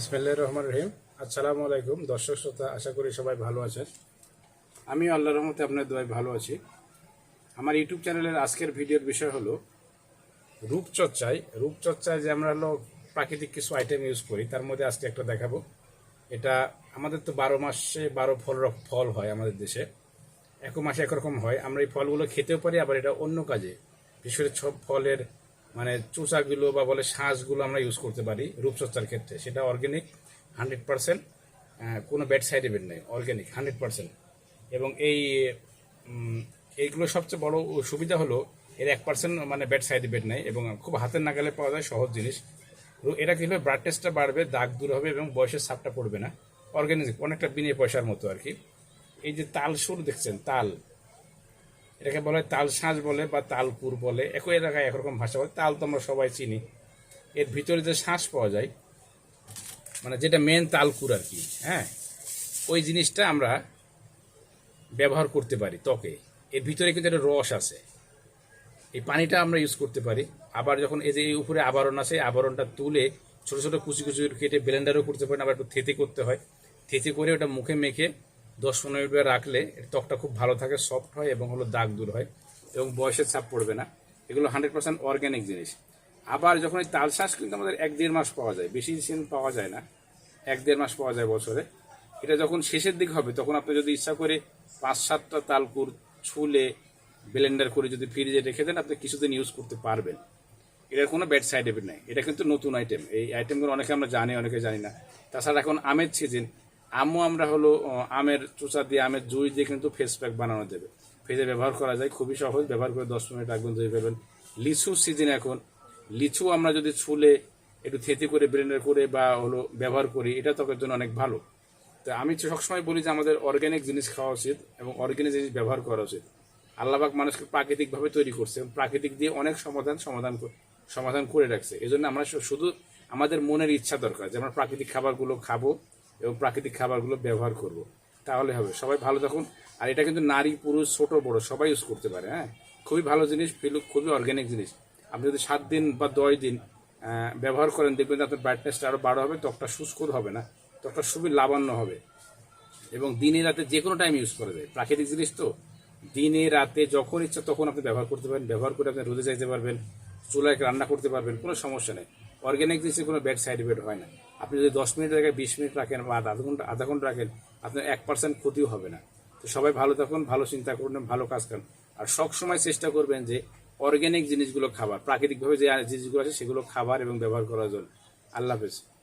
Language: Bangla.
ইসমাইল্লা রহমান রহিম। আসসালামু আলাইকুম, দর্শক শ্রোতা, আশা করি সবাই ভালো আছেন। আমি আল্লাহ রহমতে আপনার দোয়াই ভালো আছি। আমার ইউটিউব চ্যানেলের আজকের ভিডিওর বিষয় হলো রূপচর্চায়। রূপচর্চায় যে আমরা হলো প্রাকৃতিক কিছু আইটেম ইউজ করি, তার মধ্যে আজকে একটা দেখাবো। এটা আমাদের তো বারো মাসে বারো ফল ফল হয় আমাদের দেশে। এক মাসে একরকম হয়। আমরা এই ফলগুলো খেতেও পারি, আবার এটা অন্য কাজে। বিশেষ করে সব ফলের মানে চোচাগুলো বা বলে শাঁসগুলো আমরা ইউজ করতে পারি রূপচর্চার ক্ষেত্রে। সেটা অর্গ্যানিক হান্ড্রেড পার্সেন্ট কোনো ব্যাড সাইড ইফেক্ট নেই অর্গ্যানিক হান্ড্রেড পার্সেন্ট এবং এই এইগুলো সবচেয়ে বড় সুবিধা হলো এর এক পার্সেন্ট মানে ব্যাড সাইড ইফেক্ট নেই এবং খুব হাতের নাগালে পাওয়া যায়, সহজ জিনিস। এটা কি হবে? ব্লাড টেস্টটা বাড়বে, দাগ দূর হবে এবং বয়সের ছাপটা পড়বে না। অর্গ্যানিক অনেকটা বিনে পয়সার মতো আর কি। এই যে তাল সুর দেখছেন, তাল। এটাকে বলে তাল সাঁজ বলে বা তালপুর বলে, একই এলাকায় একরকম ভাষা বলে। তাল তো আমরা সবাই চিনি। এর ভিতরে যে শ্বাস পাওয়া যায় মানে যেটা মেন তালকুর আর কি হ্যাঁ ওই জিনিসটা আমরা ব্যবহার করতে পারি ত্বকে। এর ভিতরে কিন্তু একটা রস আছে। এই পানিটা আমরা ইউজ করতে পারি। আবার যখন এই যে এই উপরে আবরণ আছে আবরণটা তুলে ছোটো ছোটো কুচি কুচি কেটে ব্লেন্ডারও করতে পারেন, আবার একটু থেতে করতে হয়। থেতে করে ওটা মুখে মেখে দশ পনেরো মিনিট রাখলে ত্বকটা খুব ভালো থাকে সফট হয় এবং হলো দাগ দূর হয় এবং বয়সের ছাপ পড়বে না। এগুলো হান্ড্রেড পার্সেন্ট অর্গ্যানিক জিনিস। আবার যখন এই তাল শ্বাস কিন্তু আমাদের এক দেড় মাস পাওয়া যায়, বেশি দিন পাওয়া যায় না। এক দেড় মাস পাওয়া যায় বছরে। এটা যখন শেষের দিক হবে, তখন আপনি যদি ইচ্ছা করে পাঁচ সাতটা তালকুর ছুলে ব্লেন্ডার করে যদি ফ্রিজে রেখে দেন, আপনি কিছুদিন ইউজ করতে পারবেন। এটার কোনো ব্যাড সাইড এফেক্ট নেই। এটা কিন্তু নতুন আইটেম এই আইটেমগুলো অনেকে আমরা জানি, অনেকে জানি না। তাছাড়া এখন আমের সিজন আমও আমরা হলো আমের চোচা দিয়ে আমের জুই দিয়ে কিন্তু ফেস প্যাক বানানো যাবে। ফেসে ব্যবহার করা যায়, খুবই সহজ। ব্যবহার করে দশ মিনিট রাখবেন, ধুয়ে ফেলবেন। লিচু সিজন এখন। লিচু আমরা যদি ছুলে, একটু থেতে করে ব্লেন্ডার করে বা হলো ব্যবহার করি, এটা ত্বকের জন্য অনেক ভালো। তো আমি সবসময় বলি যে আমাদের অর্গ্যানিক জিনিস খাওয়া উচিত এবং অর্গ্যানিক জিনিস ব্যবহার করা উচিত। আল্লাহবাক মানুষকে প্রাকৃতিকভাবে তৈরি করছে এবং প্রাকৃতিক দিয়ে অনেক সমাধান সমাধান সমাধান করে রাখছে। এই জন্য আমরা শুধু আমাদের মনের ইচ্ছা দরকার যে আমরা প্রাকৃতিক খাবারগুলো খাব এবং প্রাকৃতিক খাবারগুলো ব্যবহার করব। তাহলে হবে। সবাই ভালো থাকুন। আর এটা কিন্তু নারী, পুরুষ, ছোট, বড় সবাই ইউজ করতে পারে হ্যাঁ? খুবই ভালো জিনিস ফিলু খুবই অর্গ্যানিক জিনিস। আপনি যদি সাত দিন বা দশ দিন ব্যবহার করেন, দেখবেন আপনার ব্রাইটনেসটা আরও বাড়ো হবে, ত্বকটা শুষ্ক হবে না। ত্বকটা খুবই লাবণ্য হবে। এবং দিনে রাতে যে কোনো টাইম ইউজ করা যায়। প্রাকৃতিক জিনিস তো। দিনে রাতে যখন ইচ্ছা তখন আপনি ব্যবহার করতে পারেন। ব্যবহার করে আপনি রোদে যাইতে পারবেন, চুলায় রান্না করতে পারবেন, কোনো সমস্যা নেই। অর্গ্যানিক জিনিসের কোনো ব্যাড সাইড ইফেক্ট হয় না। আপনি যদি দশ মিনিট জায়গায় বিশ মিনিট রাখেন বা আধা ঘণ্টা আধা ঘণ্টা রাখেন, আপনার এক পার্সেন্ট ক্ষতিও হবে না। তো সবাই ভালো থাকুন, ভালো চিন্তা করুন, ভালো কাজ করেন। আর সবসময় চেষ্টা করবেন যে অর্গ্যানিক জিনিসগুলো খাবার, প্রাকৃতিকভাবে যে জিনিসগুলো আছে সেগুলো খাবার এবং ব্যবহার করার জন্য। আল্লাহ হাফেজ।